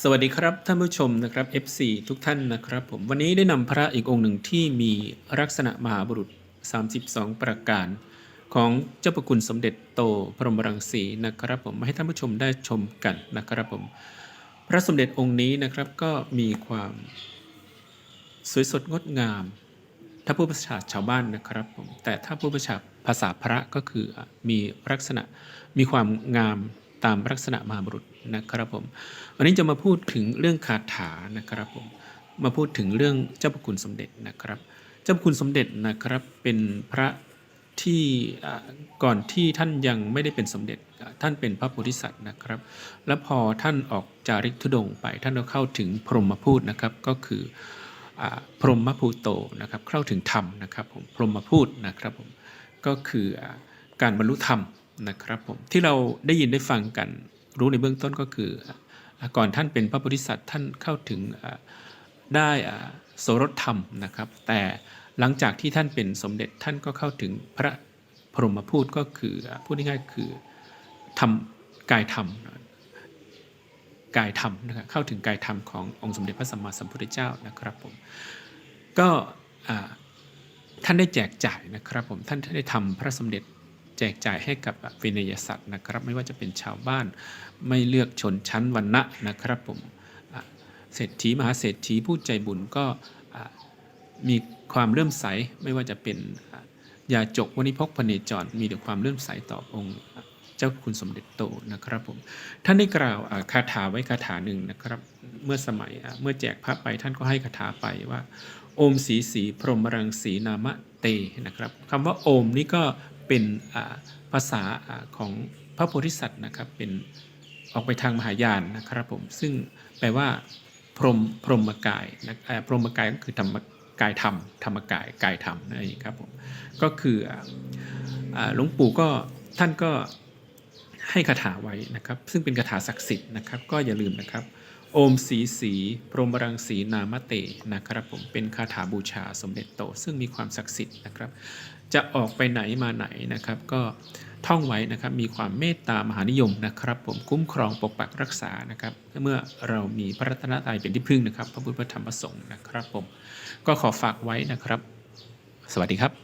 สวัสดีครับท่านผู้ชมนะครับ F4 ทุกท่านนะครับ ผมวันนี้ได้นำพระอีกองค์หนึ่งที่มีลักษณะมหาบุรุษ 32 ประการ ของเจ้าประคุณสมเด็จโตพรหมรังสีนะครับ ผมมาให้ท่านผู้ชมได้ชมกันนะครับผม พระสมเด็จองค์นี้นะครับก็มีความสวยสดงดงาม ถ้าผู้ประชาชาวบ้านนะครับผมแต่ถ้าผู้ประชาภาษาพระก็คือมีลักษณะมีความงาม ตามลักษณะมหาบุรุษนะครับผม วันนี้จะมาพูดถึงเรื่องคาถานะครับผม มาพูดถึงเรื่องเจ้าพระคุณสมเด็จนะครับ เจ้าพระคุณสมเด็จนะครับเป็นพระที่ก่อนที่ท่านยังไม่ได้เป็นสมเด็จท่านเป็นพระโพธิสัตว์นะครับ แล้วพอท่านออกจาริกธุดงไปท่านก็เข้าถึงพรหมพูดนะครับก็คืออพรหมภูโตนะครับเข้าถึงธรรมนะครับผมพรหมพูดนะครับผมก็คืออการบรรลุธรรม นะครับผมที่เราได้ยินได้ฟังกันรู้ในเบื้องต้นก็คือ ก่อนท่านเป็นพระโพธิสัตว์ท่านเข้าถึงได้โสรถธรรมนะครับ แต่หลังจากที่ท่านเป็นสมเด็จท่านก็เข้าถึงพระพรหมพูดก็คือพูดง่ายๆคือทำกายธรรมกายธรรมนะครับเข้าถึงกายธรรมขององค์สมเด็จพระสัมมาสัมพุทธเจ้านะครับผมก็ท่านได้แจกจ่ายนะครับผมท่านได้ทำพระสมเด็จ แจกจ่ายให้กับวินยสัตว์นะครับ ไม่ว่าจะเป็นชาวบ้านไม่เลือกชนชั้นวรรณะนะครับผมเศรษฐีมหาเศรษฐีผู้ใจบุญก็มีความเลื่อมใสไม่ว่าจะเป็นยาจกวณิพกพเนจร มีแต่ความเลื่อมใสต่อองค์เจ้าคุณสมเด็จโตนะครับผมท่านได้กล่าวคาถาไว้คาถาหนึ่งนะครับ เมื่อสมัยเมื่อแจกพระไปท่านก็ให้คาถาไปว่า โอมสีสีพรหมรังสีนามะเตนะครับคำว่าโอมนี่ก็ เป็นภาษาของพระโพธิสัตว์นะครับเป็นออกไปทางมหายานนะครับผมซึ่งแปลว่าพรหมพรหมกายนะพรหมกายก็คือธรรมกายธรรมธรรมกายกายธรรมนั่นเองครับผมก็คือหลวงปู่ก็ท่านก็ให้คาถาไว้นะครับ ซึ่งเป็นคาถาศักดิ์สิทธิ์นะครับ ก็อย่าลืมนะครับ โอมสีสีพรหมรังสีนามเตนะครับผมเป็นคาถาบูชาสมเด็จโต ซึ่งมีความศักดิ์สิทธิ์นะครับ จะออกไปไหนมาไหนนะครับ ก็ท่องไว้นะครับมีความเมตตามหานิยมนะครับ ผมคุ้มครองปกปักรักษานะครับ เมื่อเรามีพระรัตนตรัยเป็นที่พึ่งนะครับ พระพุทธธรรมพระสงฆ์นะครับผมก็ขอฝากไว้นะครับ สวัสดีครับ